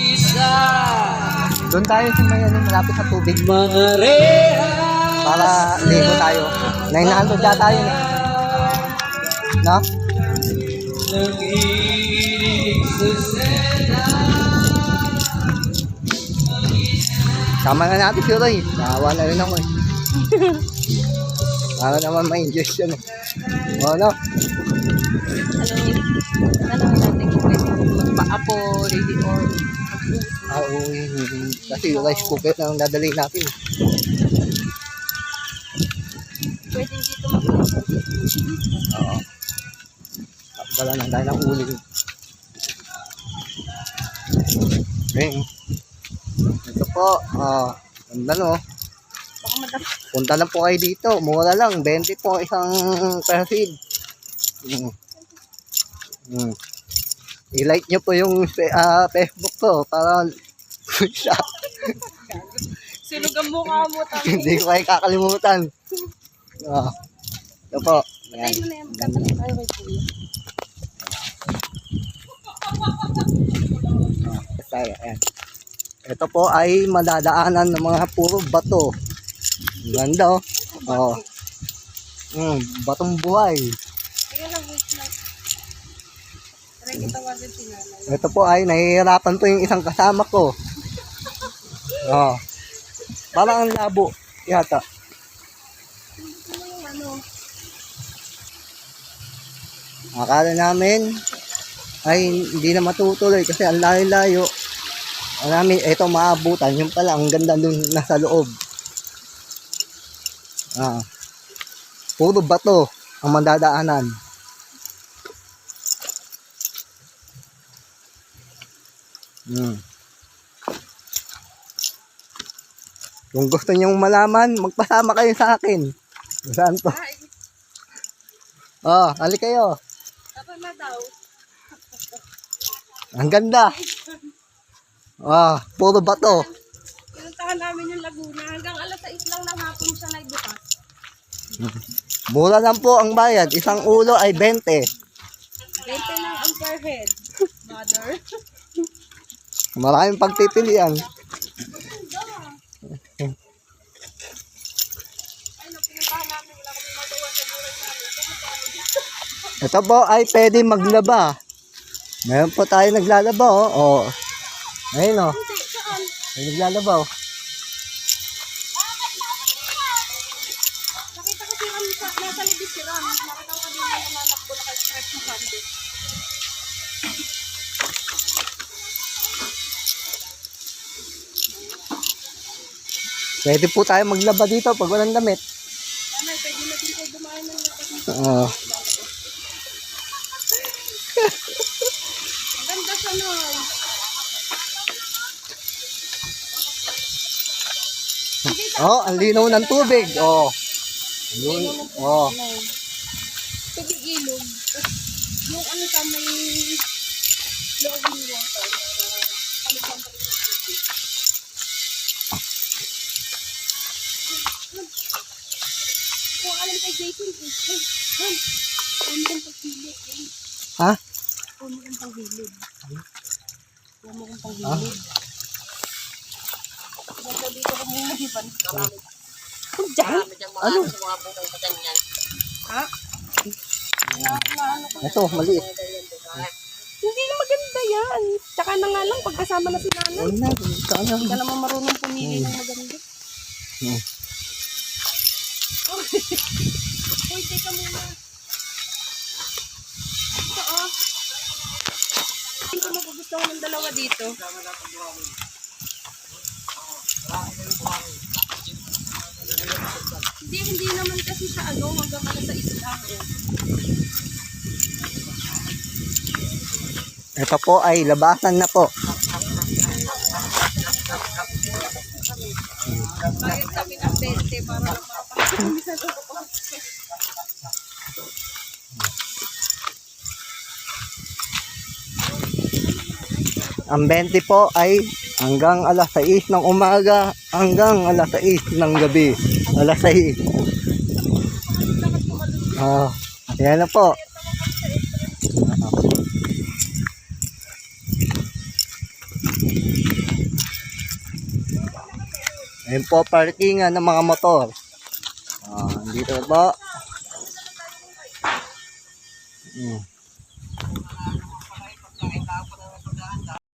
isa Doon tayo sa may ano, malapit sa tubig. Mga reha Para ligo tayo. 900 yata yun eh. No? Sama na natin si Roy. Naawa na rin ako eh. Para naman ma-enjoy siya no. Oo no? Ano natin magpa-apo, ready or Ah, oo. Kasi yung rice cooker na ang dadalhin natin. pwede dito Oo. Tapos wala nang tayo ng uling. Okay. Ito po. Ah, ganda no. Baka madami. Punta lang po kayo dito. Mura lang. 20 po isang per feed. Mm. Mm. I-like nyo po yung ah, Facebook ko para siya. Sunog ang mukha mo. Hindi ko kayo kakalimutan. Ah. Ito po. Ayan. Tayo mo na yan, magkatabi tayo kay Kuya. Tayo, ayan. Ito po ay madadaanan ng mga puro bato. Ang Ganda oh. Oh. Mm, batong buhay. Sige lang, wait lang. Try kita wagad si nanay. Ito po ay nahihirapan po yung isang kasama ko. Oh. Parang ang labo yata. Akala namin ay hindi na matutuloy kasi ang layo-layo. Namin, ito maabutan. Yung pala, ang ganda dun nasa loob. Ah. Puro bato ang mandadaanan. Hmm. Kung gusto niyong malaman, magpasama kayo sa akin. Saan to? Oh, hali kayo. tapa na daw. Ang ganda. Ah, puro bato. Pinuntahan namin yung Laguna. Hanggang alas 6 lang ng hapon siya nagbukas. Mura lang po ang bayad. Isang ulo ay 20. 20 lang ang per head. Mother. Maraming pagpipilian. Ito po ay pwede maglaba. Meron po tayo naglalaba oh. oh. Ayun oh. May naglalaba oh. Nakita ko si Ram sa, nasa libis si Ram. Nakita ko kanina yung nanakbo na stretch ng sando. Pwede po tayo maglaba dito pag walang damit. Nanay, pwede na kayo dumaan ng lakas ng Oo. Ang ganda siya nun. Oh, ang linaw ng tubig. Oh. Yun. Oh. Tubig ilog. Yung ano sa may logging water. Ano sa alam kay Jason, Han, mo kong paghilid. Ha? Mo kong paghilid. Kong Ah. paghilid. Basta dito ko muna hiban. Kung dyan? Ano? Ha? Ito, maliit. Hindi na maganda yan. Tsaka na nga lang, pagkasama na si nanay. Hindi ka naman marunong pumili ng maganda. Hmm. Uy, teka muna. Ito oh. Hindi ko magugustuhan ng dalawa dito. Hindi, hindi naman kasi sa ano, hanggang alas sa islang eh. Ito po ay labasan na po. Bayad kami ng 20 para lang Ang 20 po ay hanggang alas 6 ng umaga hanggang alas 6 ng gabi. Alas 6. Ah, yan na po. Ayun po, parkingan ng mga motor. Ah, dito na po. Hmm.